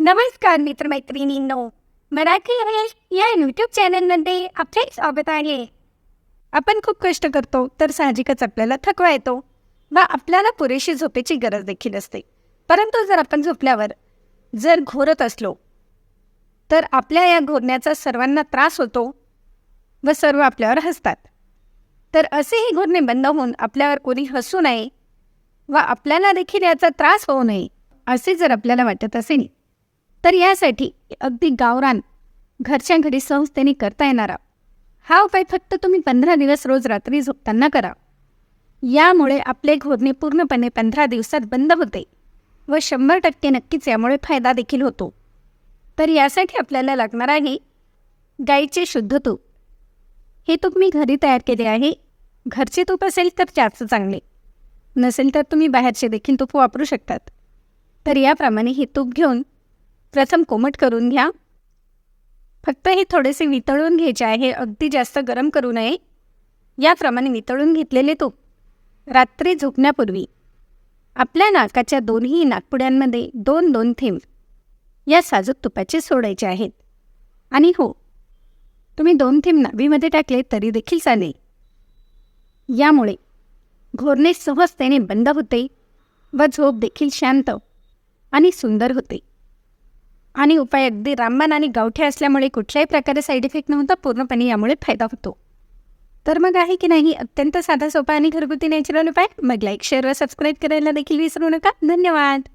नमस्कार मित्रमैत्रिणींनो मराठी रमेश या यूट्यूब चॅनलमध्ये आपले स्वागत आहे. आपण खूप कष्ट करतो तर साहजिकच आपल्याला थकवा येतो व आपल्याला पुरेशी झोपेची गरज देखील असते. परंतु जर आपण झोपल्यावर जर घोरत असलो तर आपल्या या घोरण्याचा सर्वांना त्रास होतो व सर्व आपल्यावर हसतात. तर असेही घोरणे बंद होऊन आपल्यावर कोणी हसू नये व आपल्याला देखील याचा त्रास होऊ नये असे जर आपल्याला वाटत असेल तर यासाठी अगदी गावरान घरच्या घरी संस्थेने करता येणारा हा उपाय फक्त तुम्ही पंधरा दिवस रोज रात्री झोपताना करा. यामुळे आपले घोरणे पूर्णपणे पंधरा दिवसात बंद होते व शंभर टक्के नक्कीच यामुळे फायदा देखील होतो. तर यासाठी आपल्याला लागणार आहे गाईचे शुद्ध तूप. हे तूप मी घरी तयार केले आहे. घरचे तूप असेल तर जास्त चांगले. नसेल तर तुम्ही बाहेरचे देखील तूप वापरू शकतात. तर याप्रमाणे हे तूप घेऊन प्रथम कोमट करून घ्या. फक्त हे थोडेसे वितळून घ्यायचे आहे. अगदी जास्त गरम करू नये. याप्रमाणे वितळून घेतलेले तूप रात्री झोपण्यापूर्वी आपल्या नाकाच्या दोन्ही नाकपुड्यांमध्ये दोन दोन थेंब या साजूक तुपाचे सोडायचे आहेत. आणि हो तुम्ही दोन थेंब नावीमध्ये टाकले तरी देखील चालेल. यामुळे घोरणे सहजतेने बंद होते व झोप देखील शांत आणि सुंदर होते. आणि उपाय अगदी रामबाण आणि गावठे असल्यामुळे कुठल्याही प्रकारे साईड इफेक्ट नव्हता पूर्णपणे यामुळे फायदा होतो. तर मग आहे की नाही अत्यंत साधा सोपा आणि घरगुती नॅचरल उपाय? मग लाईक शेअर व सबस्क्राईब करायला देखील विसरू नका. धन्यवाद!